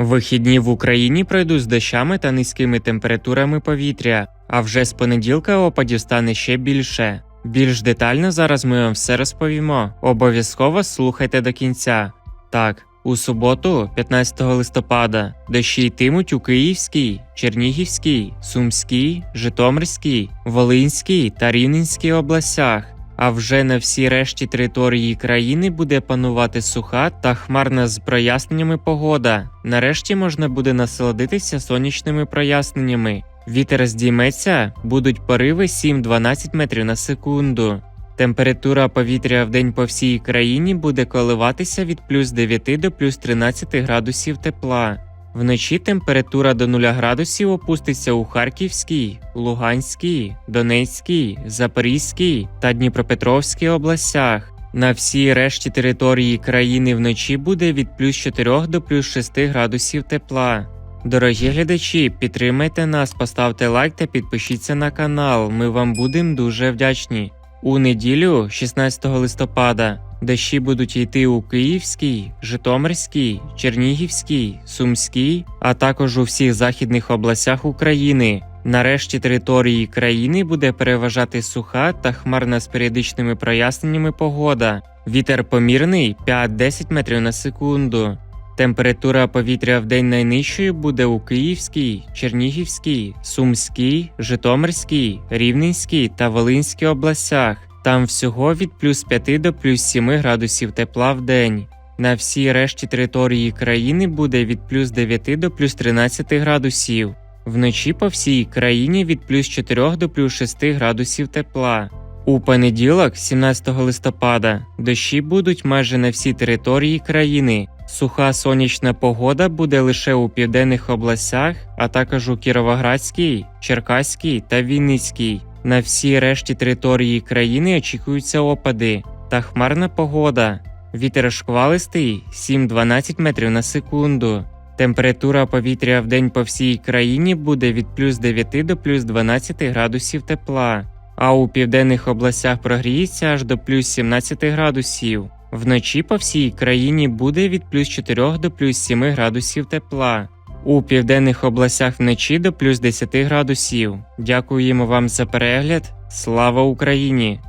Вихідні в Україні пройдуть з дощами та низькими температурами повітря, а вже з понеділка опадів стане ще більше. Більш детально зараз ми вам все розповімо. Обов'язково слухайте до кінця. Так, у суботу, 15 листопада, дощі йтимуть у Київській, Чернігівській, Сумській, Житомирській, Волинській та Рівненській областях. А вже на всій решті території країни буде панувати суха та хмарна з проясненнями погода. Нарешті можна буде насолодитися сонячними проясненнями. Вітер здійметься, будуть пориви 7-12 метрів на секунду. Температура повітря в день по всій країні буде коливатися від плюс 9 до плюс 13 градусів тепла. Вночі температура до 0 градусів опуститься у Харківській, Луганській, Донецькій, Запорізькій та Дніпропетровській областях. На всій решті території країни вночі буде від плюс 4 до плюс 6 градусів тепла. Дорогі глядачі, підтримайте нас, поставте лайк та підпишіться на канал. Ми вам будемо дуже вдячні. У неділю, 16 листопада, дощі будуть йти у Київській, Житомирській, Чернігівській, Сумській, а також у всіх західних областях України. Нарешті території країни буде переважати суха та хмарна з періодичними проясненнями погода. Вітер помірний 5-10 метрів на секунду. Температура повітря в день найнижчою буде у Київській, Чернігівській, Сумській, Житомирській, Рівненській та Волинській областях. Там всього від плюс 5 до плюс 7 градусів тепла в день. На всій решті території країни буде від плюс 9 до плюс 13 градусів. Вночі по всій країні від плюс 4 до плюс 6 градусів тепла. У понеділок, 17 листопада, дощі будуть майже на всій території країни. Суха сонячна погода буде лише у південних областях, а також у Кіровоградській, Черкаській та Вінницькій. На всій решті території країни очікуються опади та хмарна погода. Вітер шквалистий 7-12 метрів на секунду. Температура повітря в день по всій країні буде від плюс 9 до плюс 12 градусів тепла, а у південних областях прогріється аж до плюс 17 градусів. Вночі по всій країні буде від плюс 4 до плюс 7 градусів тепла. У південних областях вночі до плюс 10 градусів. Дякуємо вам за перегляд. Слава Україні!